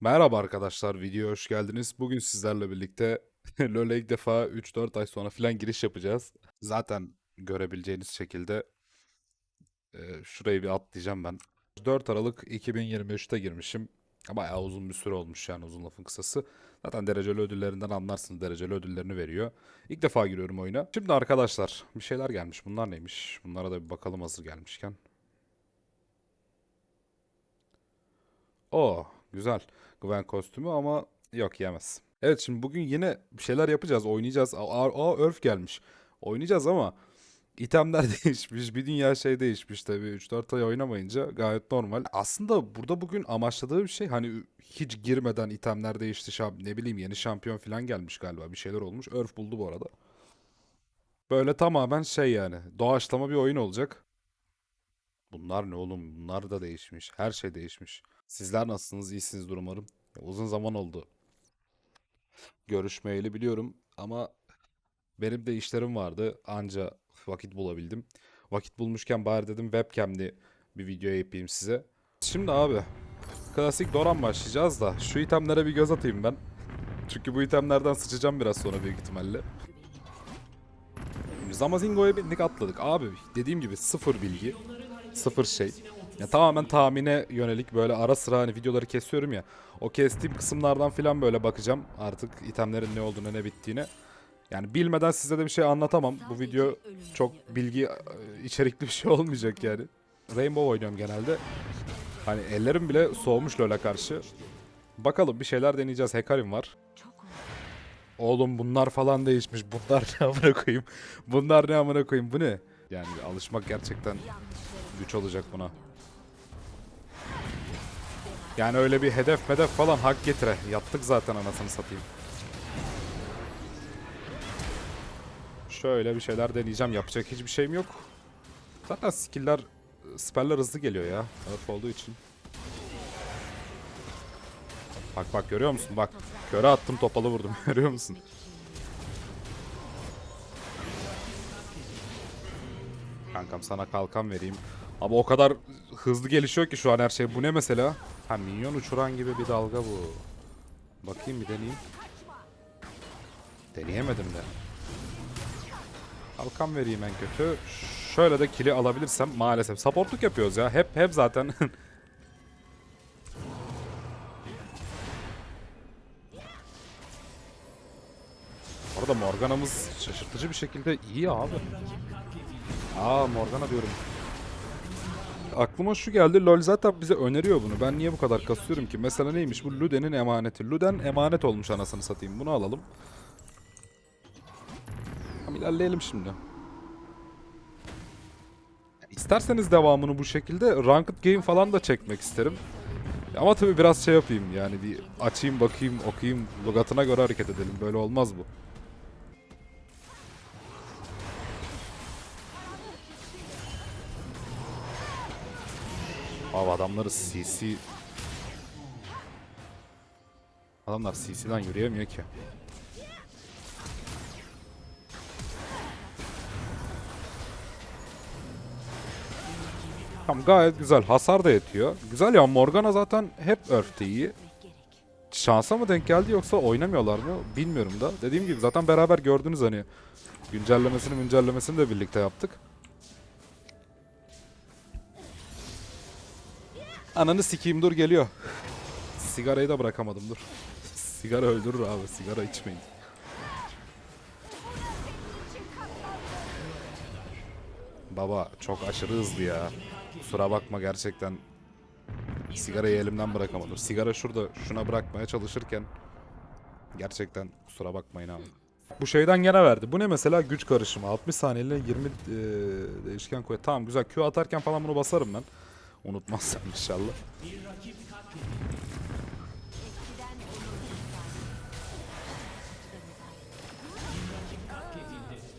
Merhaba arkadaşlar, videoya hoş geldiniz. Bugün sizlerle birlikte LoL'e ilk defa 3-4 ay sonra falan giriş yapacağız. Zaten görebileceğiniz şekilde e, şurayı bir atlayacağım ben. 4 Aralık 2023'te girmişim. Bayağı uzun bir süre olmuş yani uzun lafın kısası. Zaten dereceli ödüllerinden anlarsınız dereceli ödüllerini veriyor. İlk defa giriyorum oyuna. Şimdi arkadaşlar bir şeyler gelmiş. Bunlar neymiş? Bunlara da bir bakalım hazır gelmişken. Oo, güzel. Gwen kostümü ama yok yemez. Evet şimdi bugün yine bir şeyler yapacağız, oynayacağız. Aa, aa Örf gelmiş. Oynayacağız ama itemler değişmiş, bir dünya şey değişmiş tabii. 3-4 ay oynamayınca gayet normal. Aslında burada bugün amaçladığım şey hani hiç girmeden itemler değişti. Şam, ne bileyim yeni şampiyon falan gelmiş galiba. Bir şeyler olmuş. Örf buldu bu arada. Böyle tamamen şey yani doğaçlama bir oyun olacak. Bunlar ne oğlum? Bunlar da değişmiş. Her şey değişmiş. Sizler nasılsınız? İyisinizdir umarım. Uzun zaman oldu. Görüşmeyeli biliyorum ama benim de işlerim vardı. Anca vakit bulabildim. Vakit bulmuşken bari dedim webcam'li bir video yapayım size. Şimdi abi klasik Doran başlayacağız da şu itemlere bir göz atayım ben. Çünkü bu itemlerden sıçacağım biraz sonra büyük ihtimalle. Zamazingo'ya bindik atladık. Abi dediğim gibi sıfır bilgi. Sıfır şey. Ya tamamen tahmine yönelik böyle ara sıra hani videoları kesiyorum ya. O kestiğim kısımlardan filan böyle bakacağım artık itemlerin ne olduğunu ne bittiğine. Yani bilmeden size de bir şey anlatamam. Bu video çok bilgi e, içerikli bir şey olmayacak yani. Rainbow oynuyorum genelde. Hani ellerim bile soğumuş LoL'e karşı. Bakalım bir şeyler deneyeceğiz. Hekarim var. Oğlum bunlar falan değişmiş. Bunlar ne amına koyayım? Bunlar ne amına koyayım? Bu ne? Yani alışmak gerçekten güç olacak buna. Yani öyle bir hedef hedef falan hak getire. Yaptık zaten anasını satayım. Şöyle bir şeyler deneyeceğim. Yapacak hiçbir şeyim yok. Zaten skill'ler, spell'ler hızlı geliyor ya. Earth olduğu için. Bak bak görüyor musun? Bak. Köre attım topalı vurdum. Görüyor musun? Kankam sana kalkan vereyim. Ama o kadar hızlı gelişiyor ki şu an her şey. Bu ne mesela? Ha minyon uçuran gibi bir dalga bu. Bakayım bir deneyeyim. Deneyemedim de. Kalkan vereyim en kötü. Şöyle de kili alabilirsem maalesef. Supportluk yapıyoruz ya. Hep hep zaten. Orada Morgana'mız şaşırtıcı bir şekilde iyi abi. Aa Morgana diyorum. Aklıma şu geldi. LoL zaten bize öneriyor bunu. Ben niye bu kadar kasıyorum ki? Mesela neymiş bu? Luden'in emaneti. Luden emanet olmuş anasını satayım. Bunu alalım. Tamam ilerleyelim şimdi. İsterseniz devamını bu şekilde Ranked Game falan da çekmek isterim. Ama tabii biraz şey yapayım yani bir açayım bakayım okuyayım logatına göre hareket edelim. Böyle olmaz bu. Abi adamları CC... Adamlar CC'den yürüyemiyor ki. Tamam gayet güzel. Hasar da yetiyor. Güzel ya Morgana zaten hep Earth'te iyi. Şansa mı denk geldi yoksa oynamıyorlar mı bilmiyorum da. Dediğim gibi zaten beraber gördünüz hani. Güncellemesini güncellemesini de birlikte yaptık. Ananı sikeyim dur geliyor. Sigarayı da bırakamadım dur. Sigara öldürür abi sigara içmeyin. Baba çok aşırı hızlı ya. Kusura bakma gerçekten. Sigarayı elimden bırakamadım. Sigara şurada şuna bırakmaya çalışırken. Gerçekten kusura bakmayın abi. Bu şeyden gene verdi. Bu ne mesela güç karışımı. 60 saniyeliğine 20 eee, değişken koy. Tamam güzel. Q atarken falan bunu basarım ben. Unutmazsam inşallah.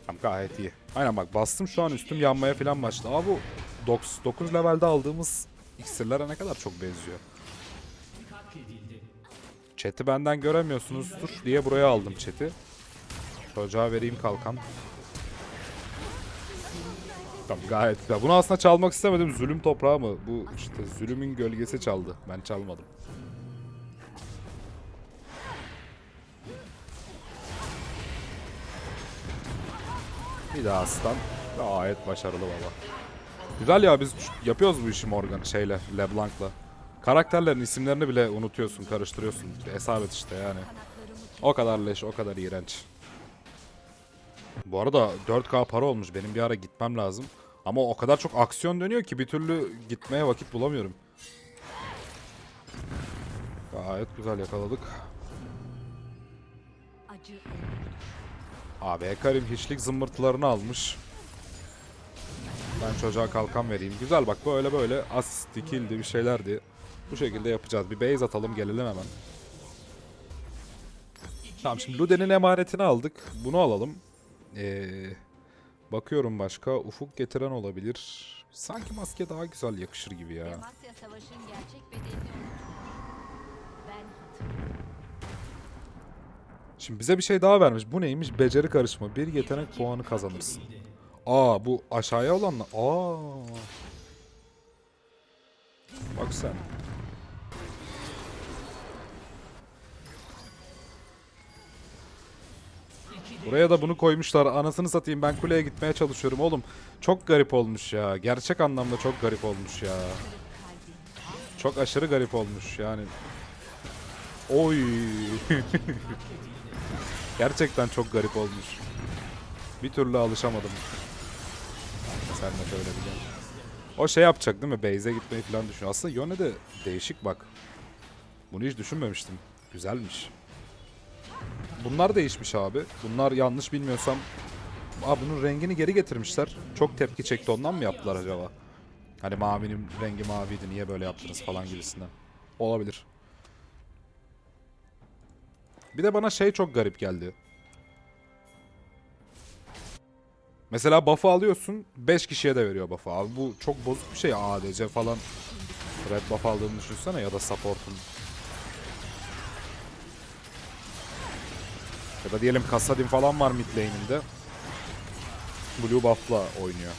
Tamam gayet iyi. Aynen bak bastım şu an üstüm yanmaya falan başladı. Ama bu 9 levelde aldığımız iksirlere ne kadar çok benziyor. Chat'i benden göremiyorsunuzdur diye buraya aldım chat'i. Çocuğa vereyim kalkan. Tamam gayet güzel. Bunu aslında çalmak istemedim. Zulüm toprağı mı? Bu işte zulümün gölgesi çaldı. Ben çalmadım. Bir daha aslan. Gayet başarılı baba. Güzel ya biz yapıyoruz bu işi Morgan şeyle Leblanc'la. Karakterlerin isimlerini bile unutuyorsun, karıştırıyorsun. Esabet işte yani. O kadar leş, o kadar iğrenç. Bu arada 4K para olmuş. Benim bir ara gitmem lazım. Ama o kadar çok aksiyon dönüyor ki bir türlü gitmeye vakit bulamıyorum. Gayet güzel yakaladık. Abi Karim hiçlik zımbırtılarını almış. Ben çocuğa kalkan vereyim. Güzel bak böyle böyle asist, kildi bir şeylerdi. Bu şekilde yapacağız. Bir base atalım gelelim hemen. Tamam şimdi Luden'in emanetini aldık. Bunu alalım. Ee, bakıyorum başka. Ufuk getiren olabilir. Sanki maske daha güzel yakışır gibi ya. Demasya Savaş'ın gerçek bedelini unutun. Ben hatırlıyorum. Şimdi bize bir şey daha vermiş. Bu neymiş? Beceri karışma. Bir yetenek puanı kazanırsın. Aa bu aşağıya olanla. Aa. Bak sen. Buraya da bunu koymuşlar. Anasını satayım ben kuleye gitmeye çalışıyorum oğlum. Çok garip olmuş ya. Gerçek anlamda çok garip olmuş ya. Çok aşırı garip olmuş yani. Oy. Gerçekten çok garip olmuş. Bir türlü alışamadım. Sen de şöyle bir gel. O şey yapacak değil mi? Base'e gitmeyi falan düşünüyor. Aslında Yone de değişik bak. Bunu hiç düşünmemiştim. Güzelmiş. Bunlar değişmiş abi. Bunlar yanlış bilmiyorsam... Aa bunun rengini geri getirmişler. Çok tepki çekti ondan mı yaptılar acaba? Hani mavinin rengi maviydi niye böyle yaptınız falan gibisinden. Olabilir. Bir de bana şey çok garip geldi. Mesela buff'ı alıyorsun 5 kişiye de veriyor buff'ı. Abi bu çok bozuk bir şey ADC falan. Red buff aldığını düşünsene ya da support'un. Ya da diyelim Kassadin falan var mid lane'inde. Blue buff'la oynuyor.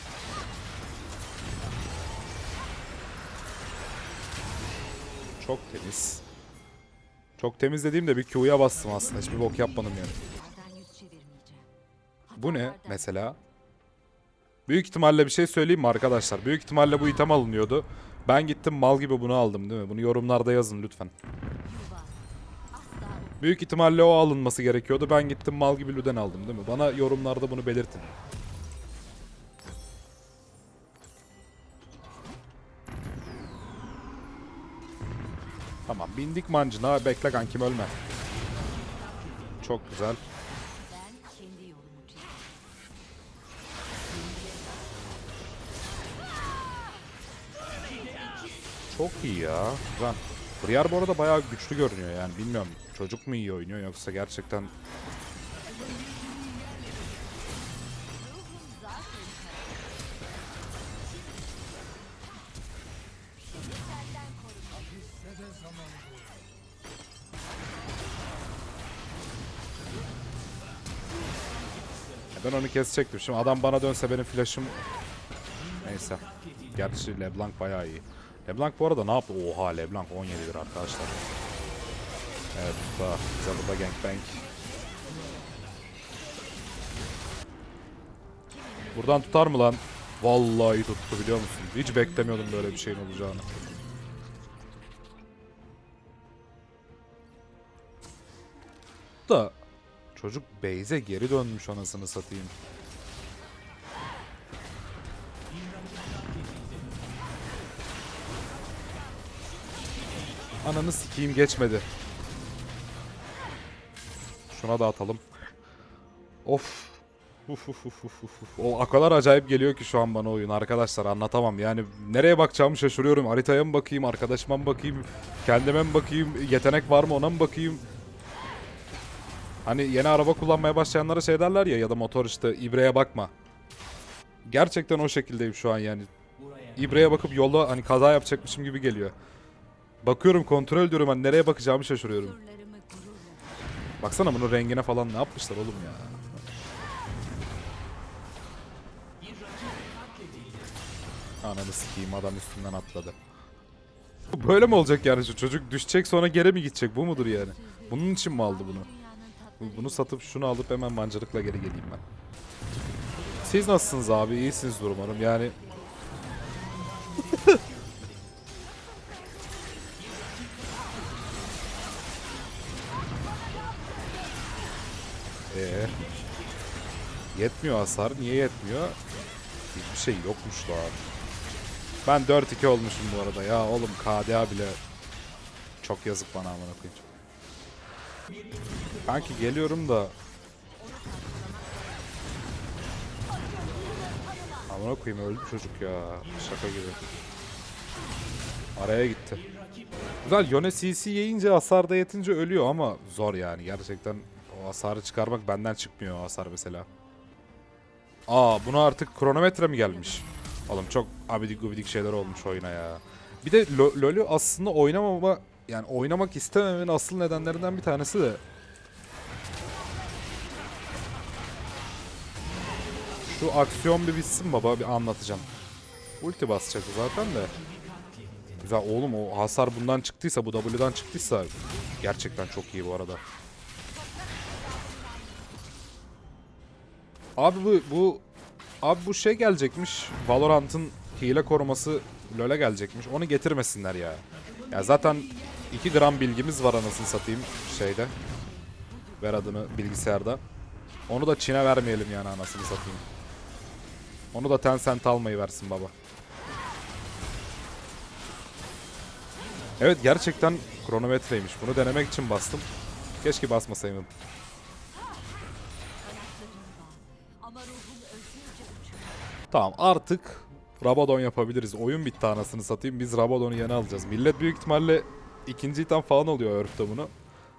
Çok temiz. Çok temiz dediğimde bir Q'ya bastım aslında. Hiçbir bok yapmadım yani. Bu ne mesela? Büyük ihtimalle bir şey söyleyeyim mi arkadaşlar? Büyük ihtimalle bu item alınıyordu. Ben gittim mal gibi bunu aldım değil mi? Bunu yorumlarda yazın lütfen. Büyük ihtimalle o alınması gerekiyordu. Ben gittim mal gibi Luden aldım değil mi? Bana yorumlarda bunu belirtin. Tamam bindik mancına. Bekle kankim ölme. Çok güzel. Çok iyi ya. Güzel. Briar bu arada bayağı güçlü görünüyor yani. Bilmiyorum çocuk mu iyi oynuyor yoksa gerçekten... Ben onu kesecektim. Şimdi adam bana dönse benim flash'ım... Neyse. Gerçi LeBlanc bayağı iyi. LeBlanc bu arada ne yaptı? Oha LeBlanc 17'dir arkadaşlar. Evet usta. Bize burada gangbang. Buradan tutar mı lan? Vallahi tuttu biliyor musun? Hiç beklemiyordum böyle bir şeyin olacağını. Da çocuk base'e geri dönmüş anasını satayım. Ananı sikeyim geçmedi. Şuna da atalım. Of. Uf, uf, uf, uf, uf. O o kadar acayip geliyor ki şu an bana oyun arkadaşlar anlatamam. Yani nereye bakacağımı şaşırıyorum. Haritaya mı bakayım, arkadaşıma mı bakayım, kendime mi bakayım, yetenek var mı ona mı bakayım? Hani yeni araba kullanmaya başlayanlara şey derler ya ya da motor işte ibreye bakma. Gerçekten o şekildeyim şu an yani. İbreye bakıp yolda hani kaza yapacakmışım gibi geliyor. Bakıyorum kontrol ediyorum hani nereye bakacağımı şaşırıyorum. Baksana bunun rengine falan ne yapmışlar oğlum ya. Ananı sikeyim adam üstünden atladı. Böyle mi olacak yani şu çocuk düşecek sonra geri mi gidecek bu mudur yani? Bunun için mi aldı bunu? Bunu satıp şunu alıp hemen mancılıkla geri geleyim ben. Siz nasılsınız abi? İyisinizdir umarım. Yani yetmiyor hasar. Niye yetmiyor? Hiçbir şey yokmuş da. Ben 4-2 olmuşum bu arada ya. Oğlum KDA bile çok yazık bana amına koyayım. Kanki geliyorum da Amına koyayım öldü çocuk ya. Şaka gibi. Araya gitti. Güzel Yone CC yiyince hasar da yetince ölüyor ama zor yani. Gerçekten o hasarı çıkarmak benden çıkmıyor o hasar mesela. Aa buna artık kronometre mi gelmiş? Oğlum çok abidik gubidik şeyler olmuş oyuna ya. Bir de Lo- LoL'ü aslında oynamama yani oynamak istememenin asıl nedenlerinden bir tanesi de Şu aksiyon bir bitsin baba bir anlatacağım. Ulti basacak zaten de. Güzel oğlum o hasar bundan çıktıysa bu W'dan çıktıysa gerçekten çok iyi bu arada. Abi bu bu abi bu şey gelecekmiş. Valorant'ın hile koruması LoL'e gelecekmiş. Onu getirmesinler ya. Ya zaten 2 gram bilgimiz var anasını satayım şeyde. Ver adını bilgisayarda. Onu da Çin'e vermeyelim yani anasını satayım. Onu da Tencent almayı versin baba. Evet gerçekten kronometreymiş. Bunu denemek için bastım. Keşke basmasaydım. Tamam artık Rabadon yapabiliriz. Oyun bitti anasını satayım. Biz Rabadon'u yeni alacağız. Millet büyük ihtimalle ikinci item falan oluyor Earth'ta bunu.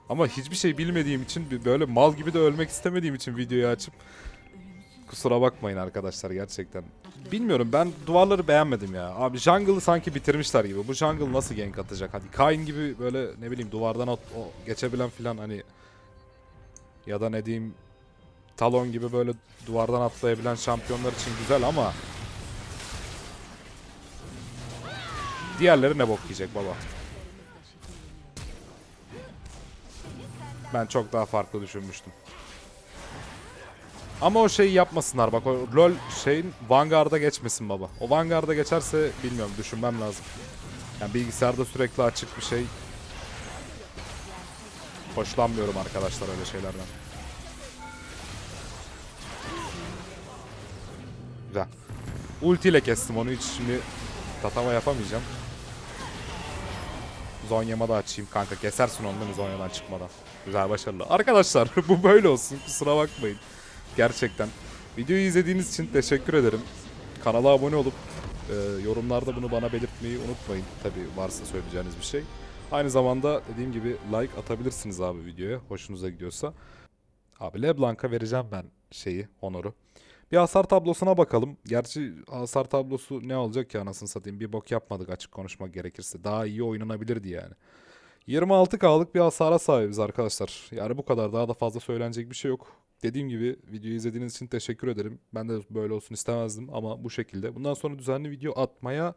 Ama hiçbir şey bilmediğim için böyle mal gibi de ölmek istemediğim için videoyu açıp kusura bakmayın arkadaşlar gerçekten. Bilmiyorum ben duvarları beğenmedim ya. Abi jungle'ı sanki bitirmişler gibi. Bu jungle nasıl gank atacak? Hadi Kayn gibi böyle ne bileyim duvardan o, o geçebilen filan hani ya da ne diyeyim Talon gibi böyle duvardan atlayabilen şampiyonlar için güzel ama diğerleri ne bok yiyecek baba. Ben çok daha farklı düşünmüştüm. Ama o şeyi yapmasınlar bak o LoL şeyin Vanguard'a geçmesin baba. O Vanguard'a geçerse bilmiyorum düşünmem lazım. Yani bilgisayarda sürekli açık bir şey. Hoşlanmıyorum arkadaşlar öyle şeylerden. Güzel. Ulti ile kestim onu hiç şimdi tatava yapamayacağım. Zonya'ma da açayım kanka. Kesersin onu değil mi çıkmadan. Güzel başarılı. Arkadaşlar bu böyle olsun. Kusura bakmayın. Gerçekten. Videoyu izlediğiniz için teşekkür ederim. Kanala abone olup e, yorumlarda bunu bana belirtmeyi unutmayın. Tabi varsa söyleyeceğiniz bir şey. Aynı zamanda dediğim gibi like atabilirsiniz abi videoya. Hoşunuza gidiyorsa. Abi LeBlanc'a vereceğim ben şeyi, honoru. Bir hasar tablosuna bakalım. Gerçi hasar tablosu ne olacak ki anasını satayım. Bir bok yapmadık açık konuşmak gerekirse. Daha iyi oynanabilirdi yani. 26K'lık bir hasara sahibiz arkadaşlar. Yani bu kadar daha da fazla söylenecek bir şey yok. Dediğim gibi videoyu izlediğiniz için teşekkür ederim. Ben de böyle olsun istemezdim ama bu şekilde. Bundan sonra düzenli video atmaya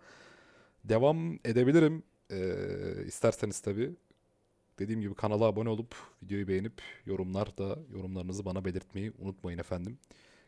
devam edebilirim. Ee, isterseniz tabii. Dediğim gibi kanala abone olup videoyu beğenip yorumlarda yorumlarınızı bana belirtmeyi unutmayın efendim.